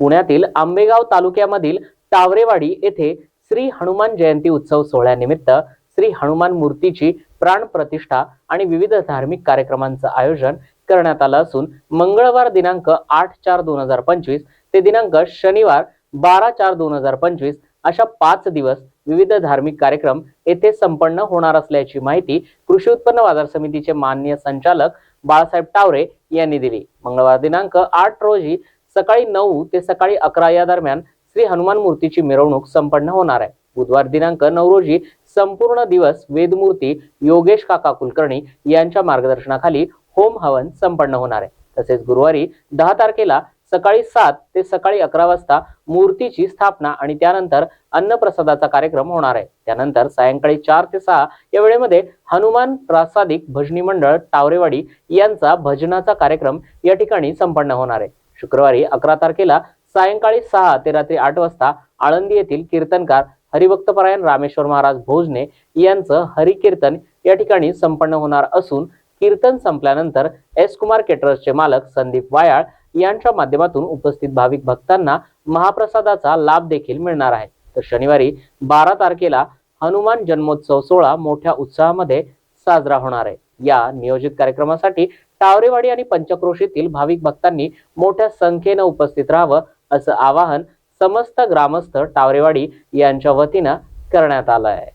पुण्यातील आंबेगाव तालुक्यामधील तावरेवाडी येथे श्री हनुमान जयंती उत्सव सोहळ्यानिमित्त श्री हनुमान मूर्तीची प्राण प्रतिष्ठा आणि विविध धार्मिक कार्यक्रमांचं आयोजन करण्यात आलं असून मंगळवार दिनांक आठ चार दोन हजार पंचवीस ते दिनांक शनिवार बारा चार दोन हजार पंचवीस अशा पाच दिवस विविध धार्मिक कार्यक्रम येथे संपन्न होणार असल्याची माहिती कृषी उत्पन्न बाजार समितीचे मान्य संचालक बाळासाहेब टावरे यांनी दिली. मंगळवार दिनांक आठ रोजी सकाळी नऊ ते सकाळी अकरा या दरम्यान श्री हनुमान मूर्तीची मिरवणूक संपन्न होणार आहे. बुधवार दिनांक नऊ रोजी संपूर्ण दिवस वेदमूर्ती योगेश काका कुलकर्णी यांच्या मार्गदर्शनाखाली होम हवन संपन्न होणार आहे. तसेच गुरुवारी दहा तारखेला सकाळी सात ते सकाळी अकरा वाजता मूर्तीची स्थापना आणि त्यानंतर अन्नप्रसादाचा कार्यक्रम होणार आहे. त्यानंतर सायंकाळी चार ते सहा या वेळेमध्ये हनुमान प्रासादिक भजनी मंडळ टावरेवाडी यांचा भजनाचा कार्यक्रम या ठिकाणी संपन्न होणार आहे. शुक्रवारी अकरा तारखेला सायंकाळी सहा ते रात्री आठ वाजता आळंदी येथील कीर्तनकार हरिभक्तपरायण रामेश्वर महाराज भोजने यांचं हरिकीर्तन या ठिकाणी संपन्न होणार असून कीर्तन संपल्यानंतर एस कुमार केटरर्सचे मालक संदीप वायाळ यांच्या माध्यमातून उपस्थित भाविक भक्तांना महाप्रसादाचा लाभ देखील मिळणार आहे. तर शनिवारी बारा तारखेला हनुमान जन्मोत्सव सोहळा मोठ्या उत्साहामध्ये साजरा होणार आहे. या नियोजित कार्यक्रमासाठी टावरेवाडी आणि पंचक्रोशीतील भाविक भक्तांनी मोठ्या संख्येनं उपस्थित राहावं असं आवाहन समस्त ग्रामस्थ टावरेवाडी यांच्या वतीनं करण्यात आलं आहे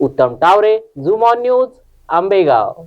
Uttam Taware zoom on news Ambegaon.